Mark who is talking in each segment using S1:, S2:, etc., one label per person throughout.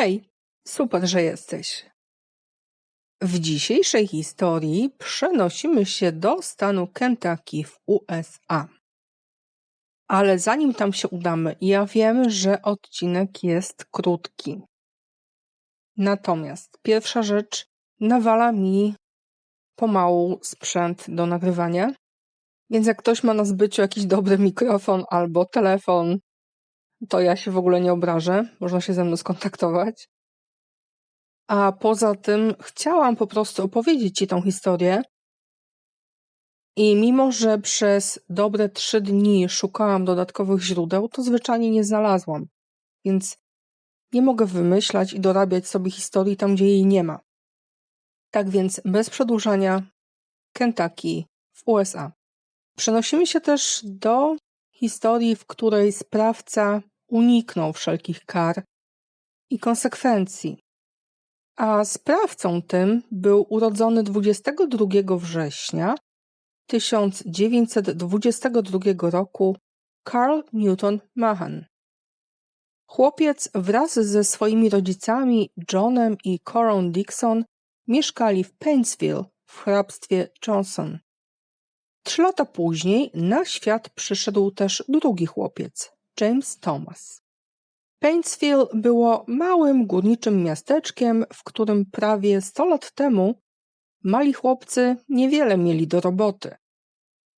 S1: Hej, super, że jesteś. W dzisiejszej historii przenosimy się do stanu Kentucky w USA. Ale zanim tam się udamy, ja wiem, że odcinek jest krótki. Natomiast pierwsza rzecz nawala mi pomału sprzęt do nagrywania. Więc jak ktoś ma na zbyciu jakiś dobry mikrofon albo telefon, to ja się w ogóle nie obrażę. Można się ze mną skontaktować. A poza tym chciałam po prostu opowiedzieć Ci tą historię. I mimo, że przez dobre trzy dni szukałam dodatkowych źródeł, to zwyczajnie nie znalazłam. Więc nie mogę wymyślać i dorabiać sobie historii tam, gdzie jej nie ma. Tak więc bez przedłużania Kentucky w USA. Przenosimy się też do historii, w której sprawca uniknął wszelkich kar i konsekwencji. A sprawcą tym był urodzony 22 września 1922 roku Carl Newton Mahan. Chłopiec wraz ze swoimi rodzicami Johnem i Corą Dixon mieszkali w Paintsville w hrabstwie Johnson. Trzy lata później na świat przyszedł też drugi chłopiec, James Thomas. Paintsville było małym górniczym miasteczkiem, w którym prawie 100 lat temu mali chłopcy niewiele mieli do roboty.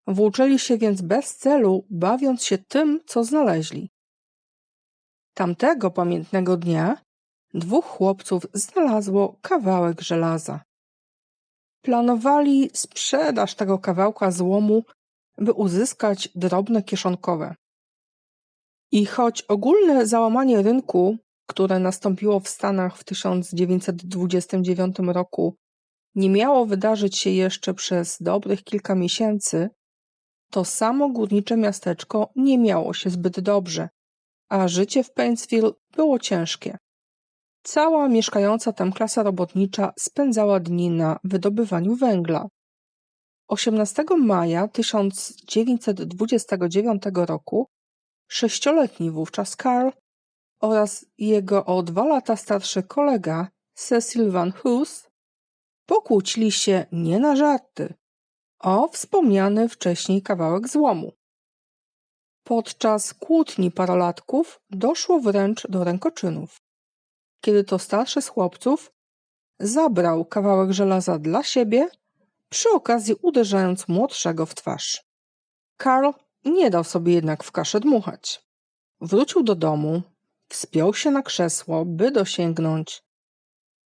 S1: Włóczyli się więc bez celu, bawiąc się tym, co znaleźli. Tamtego pamiętnego dnia dwóch chłopców znalazło kawałek żelaza. Planowali sprzedaż tego kawałka złomu, by uzyskać drobne kieszonkowe. I choć ogólne załamanie rynku, które nastąpiło w Stanach w 1929 roku, nie miało wydarzyć się jeszcze przez dobrych kilka miesięcy, to samo górnicze miasteczko nie miało się zbyt dobrze, a życie w Paintsville było ciężkie. Cała mieszkająca tam klasa robotnicza spędzała dni na wydobywaniu węgla. 18 maja 1929 roku sześcioletni wówczas Karl oraz jego o dwa lata starszy kolega Cecil Van Hoos pokłócili się nie na żarty o wspomniany wcześniej kawałek złomu. Podczas kłótni parolatków doszło wręcz do rękoczynów kiedy to starszy z chłopców zabrał kawałek żelaza dla siebie, przy okazji uderzając młodszego w twarz. Karl nie dał sobie jednak w kaszę dmuchać. Wrócił do domu, wspiął się na krzesło, by dosięgnąć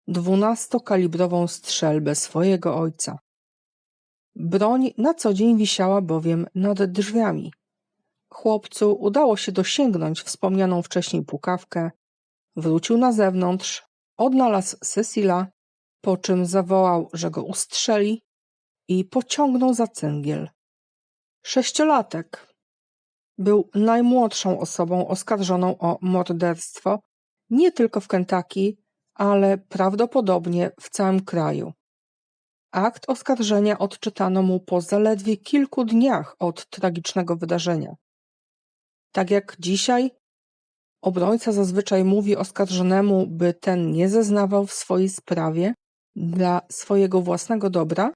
S1: dwunastokalibrową strzelbę swojego ojca. Broń na co dzień wisiała bowiem nad drzwiami. Chłopcu udało się dosięgnąć wspomnianą wcześniej pukawkę, Wrócił na zewnątrz, odnalazł Cecila, po czym zawołał, że go ustrzeli i pociągnął za cyngiel. Sześciolatek był najmłodszą osobą oskarżoną o morderstwo nie tylko w Kentucky, ale prawdopodobnie w całym kraju. Akt oskarżenia odczytano mu po zaledwie kilku dniach od tragicznego wydarzenia. Tak jak dzisiaj Obrońca zazwyczaj mówi oskarżonemu, by ten nie zeznawał w swojej sprawie dla swojego własnego dobra.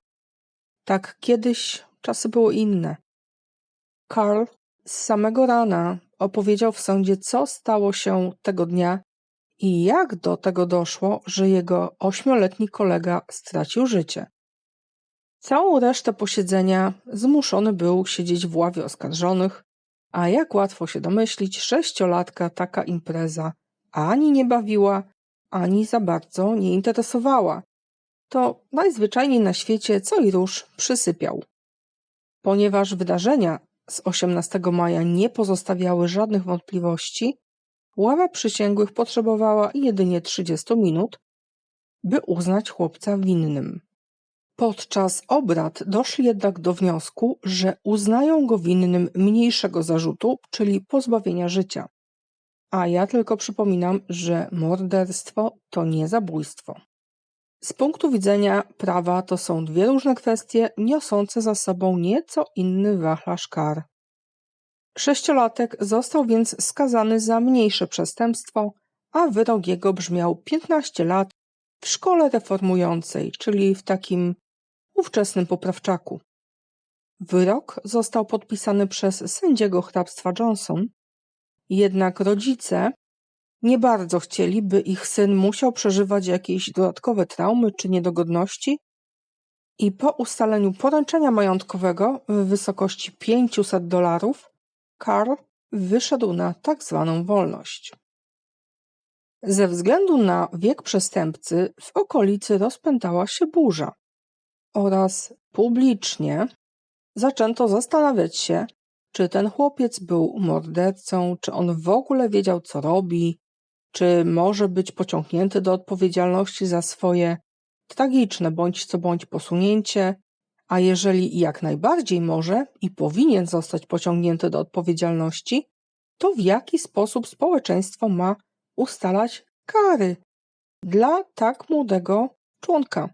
S1: Tak kiedyś czasy były inne. Karl z samego rana opowiedział w sądzie, co stało się tego dnia i jak do tego doszło, że jego ośmioletni kolega stracił życie. Całą resztę posiedzenia zmuszony był siedzieć w ławie oskarżonych, a jak łatwo się domyślić, sześciolatka taka impreza ani nie bawiła, ani za bardzo nie interesowała. To najzwyczajniej na świecie co i róż przysypiał. Ponieważ wydarzenia z 18 maja nie pozostawiały żadnych wątpliwości, ława przysięgłych potrzebowała jedynie 30 minut, by uznać chłopca winnym. Podczas obrad doszli jednak do wniosku, że uznają go winnym mniejszego zarzutu, czyli pozbawienia życia. A ja tylko przypominam, że morderstwo to nie zabójstwo. Z punktu widzenia prawa to są dwie różne kwestie, niosące za sobą nieco inny wachlarz kar. Sześciolatek został więc skazany za mniejsze przestępstwo, a wyrok jego brzmiał 15 lat w szkole reformującej, czyli w takim ówczesnym poprawczaku. Wyrok został podpisany przez sędziego hrabstwa Johnson, jednak rodzice nie bardzo chcieli, by ich syn musiał przeżywać jakieś dodatkowe traumy czy niedogodności i po ustaleniu poręczenia majątkowego w wysokości 500 dolarów Karl wyszedł na tak zwaną wolność. Ze względu na wiek przestępcy w okolicy rozpętała się burza oraz publicznie zaczęto zastanawiać się, czy ten chłopiec był mordercą, czy on w ogóle wiedział, co robi, czy może być pociągnięty do odpowiedzialności za swoje tragiczne bądź co bądź posunięcie, a jeżeli jak najbardziej może i powinien zostać pociągnięty do odpowiedzialności, to w jaki sposób społeczeństwo ma ustalać kary dla tak młodego członka.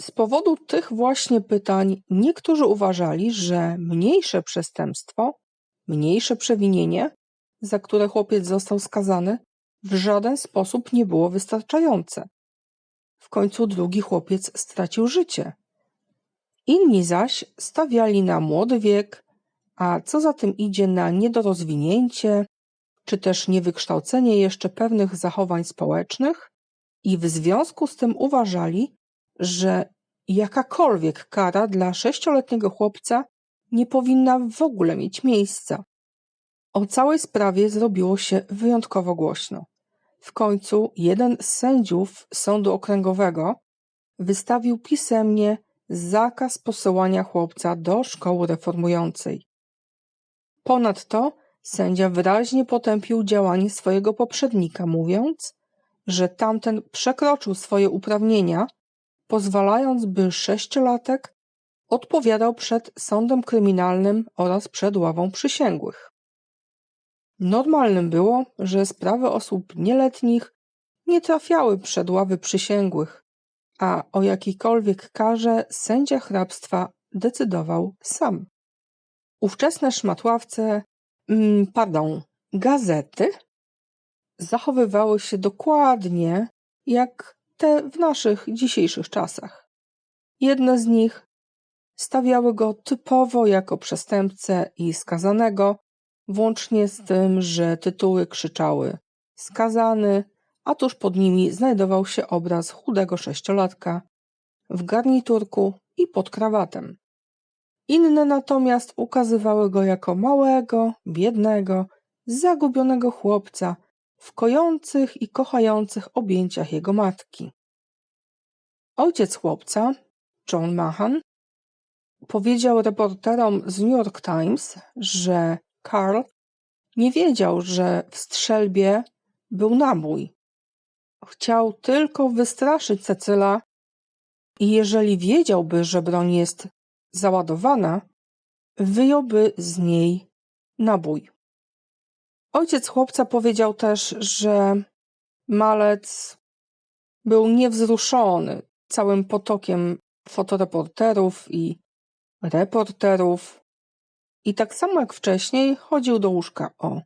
S1: Z powodu tych właśnie pytań niektórzy uważali, że mniejsze przestępstwo, mniejsze przewinienie, za które chłopiec został skazany, w żaden sposób nie było wystarczające. W końcu drugi chłopiec stracił życie. Inni zaś stawiali na młody wiek, a co za tym idzie na niedorozwinięcie, czy też niewykształcenie jeszcze pewnych zachowań społecznych i w związku z tym uważali, że jakakolwiek kara dla sześcioletniego chłopca nie powinna w ogóle mieć miejsca. O całej sprawie zrobiło się wyjątkowo głośno. W końcu jeden z sędziów sądu okręgowego wystawił pisemnie zakaz posyłania chłopca do szkoły reformującej. Ponadto sędzia wyraźnie potępił działanie swojego poprzednika, mówiąc, że tamten przekroczył swoje uprawnienia, pozwalając, by sześciolatek odpowiadał przed sądem kryminalnym oraz przed ławą przysięgłych. Normalnym było, że sprawy osób nieletnich nie trafiały przed ławy przysięgłych, a o jakiejkolwiek karze sędzia hrabstwa decydował sam. Ówczesne szmatławce, mm, pardon, gazety zachowywały się dokładnie jak te w naszych dzisiejszych czasach. Jedne z nich stawiały go typowo jako przestępcę i skazanego, włącznie z tym, że tytuły krzyczały skazany, a tuż pod nimi znajdował się obraz chudego sześciolatka w garniturku i pod krawatem. Inne natomiast ukazywały go jako małego, biednego, zagubionego chłopca w kojących i kochających objęciach jego matki. Ojciec chłopca, John Mahan, powiedział reporterom z New York Times, że Karl nie wiedział, że w strzelbie był nabój. Chciał tylko wystraszyć Cecyla i jeżeli wiedziałby, że broń jest załadowana, wyjąłby z niej nabój. Ojciec chłopca powiedział też, że malec był niewzruszony całym potokiem fotoreporterów i reporterów i tak samo jak wcześniej chodził do łóżka o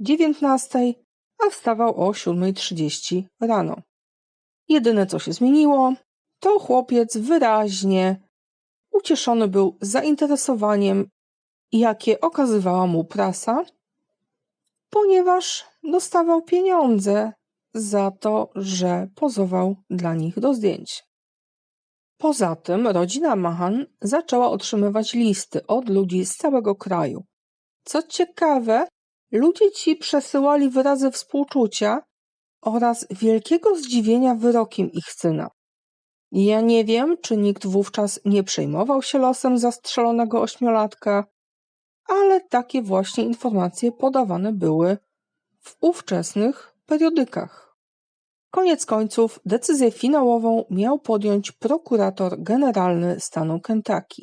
S1: 19, a wstawał o 7.30 rano. Jedyne co się zmieniło, to chłopiec wyraźnie ucieszony był zainteresowaniem, jakie okazywała mu prasa, ponieważ dostawał pieniądze za to, że pozował dla nich do zdjęć. Poza tym rodzina Mahan zaczęła otrzymywać listy od ludzi z całego kraju. Co ciekawe, ludzie ci przesyłali wyrazy współczucia oraz wielkiego zdziwienia wyrokiem ich syna. Ja nie wiem, czy nikt wówczas nie przejmował się losem zastrzelonego ośmiolatka, ale takie właśnie informacje podawane były w ówczesnych periodykach. Koniec końców decyzję finałową miał podjąć prokurator generalny stanu Kentucky.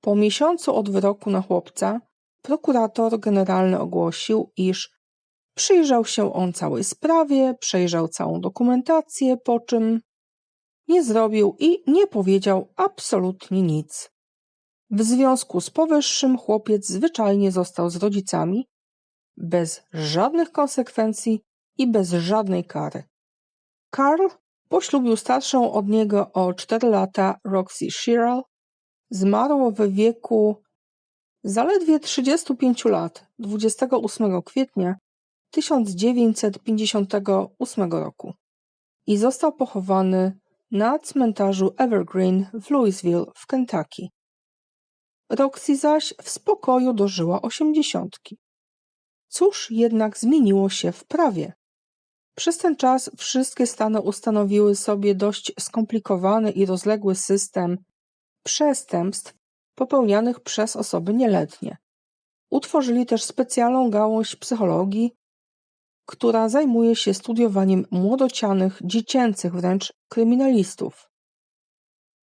S1: Po miesiącu od wyroku na chłopca prokurator generalny ogłosił, iż przyjrzał się on całej sprawie, przejrzał całą dokumentację, po czym nie zrobił i nie powiedział absolutnie nic. W związku z powyższym chłopiec zwyczajnie został z rodzicami, bez żadnych konsekwencji i bez żadnej kary. Karl poślubił starszą od niego o 4 lata Roxy Sherrill. Zmarł w wieku zaledwie 35 lat 28 kwietnia 1958 roku i został pochowany na cmentarzu Evergreen w Louisville w Kentucky. Roxy zaś w spokoju dożyła osiemdziesiątki. Cóż jednak zmieniło się w prawie? Przez ten czas wszystkie stany ustanowiły sobie dość skomplikowany i rozległy system przestępstw popełnianych przez osoby nieletnie. Utworzyli też specjalną gałąź psychologii, która zajmuje się studiowaniem młodocianych, dziecięcych wręcz kryminalistów.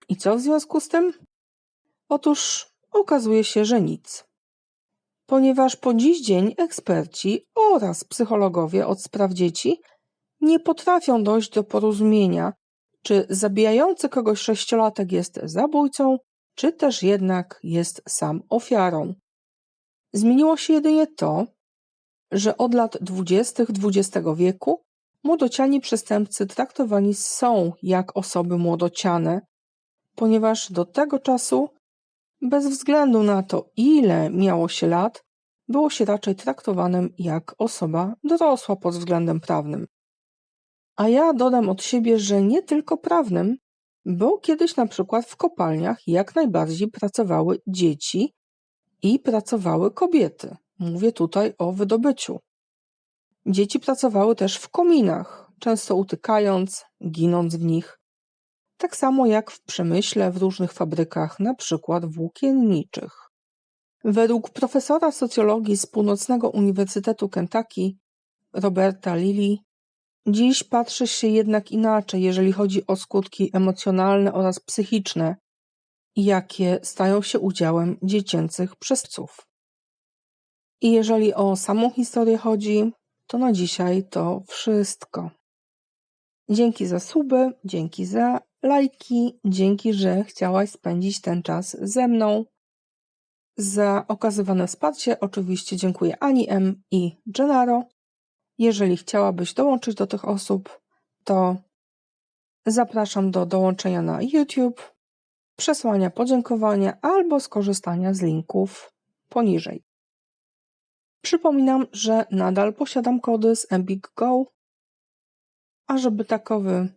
S1: I co w związku z tym? Otóż okazuje się, że nic. Ponieważ po dziś dzień eksperci oraz psychologowie od spraw dzieci nie potrafią dojść do porozumienia, czy zabijający kogoś sześciolatek jest zabójcą, czy też jednak jest sam ofiarą. Zmieniło się jedynie to, że od lat dwudziestych XX wieku młodociani przestępcy traktowani są jak osoby młodociane, ponieważ do tego czasu, bez względu na to, ile miało się lat, było się raczej traktowanym jak osoba dorosła pod względem prawnym. A ja dodam od siebie, że nie tylko prawnym, bo kiedyś na przykład w kopalniach jak najbardziej pracowały dzieci i pracowały kobiety. Mówię tutaj o wydobyciu. Dzieci pracowały też w kominach, często utykając, ginąc w nich. Tak samo jak w przemyśle, w różnych fabrykach, na przykład włókienniczych. Według profesora socjologii z Północnego Uniwersytetu Kentucky, Roberta Lilly, dziś patrzy się jednak inaczej, jeżeli chodzi o skutki emocjonalne oraz psychiczne, jakie stają się udziałem dziecięcych przestępców. I jeżeli o samą historię chodzi, to na dzisiaj to wszystko. Dzięki za suby, dzięki za lajki, dzięki, że chciałaś spędzić ten czas ze mną. Za okazywane wsparcie oczywiście dziękuję Ani M i Gennaro. Jeżeli chciałabyś dołączyć do tych osób, to zapraszam do dołączenia na YouTube, przesłania podziękowania albo skorzystania z linków poniżej. Przypominam, że nadal posiadam kody z Embig Go, a żeby takowy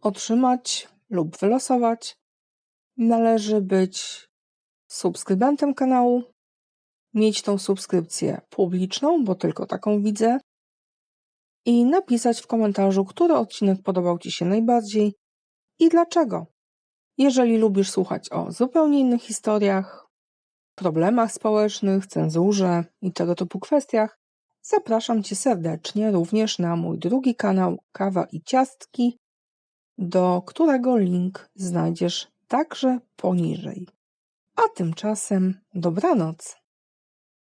S1: otrzymać lub wylosować, należy być subskrybentem kanału, mieć tą subskrypcję publiczną, bo tylko taką widzę, i napisać w komentarzu, który odcinek podobał Ci się najbardziej i dlaczego. Jeżeli lubisz słuchać o zupełnie innych historiach, problemach społecznych, cenzurze i tego typu kwestiach, zapraszam Cię serdecznie również na mój drugi kanał Kawa i Ciastki, do którego link znajdziesz także poniżej. A tymczasem dobranoc.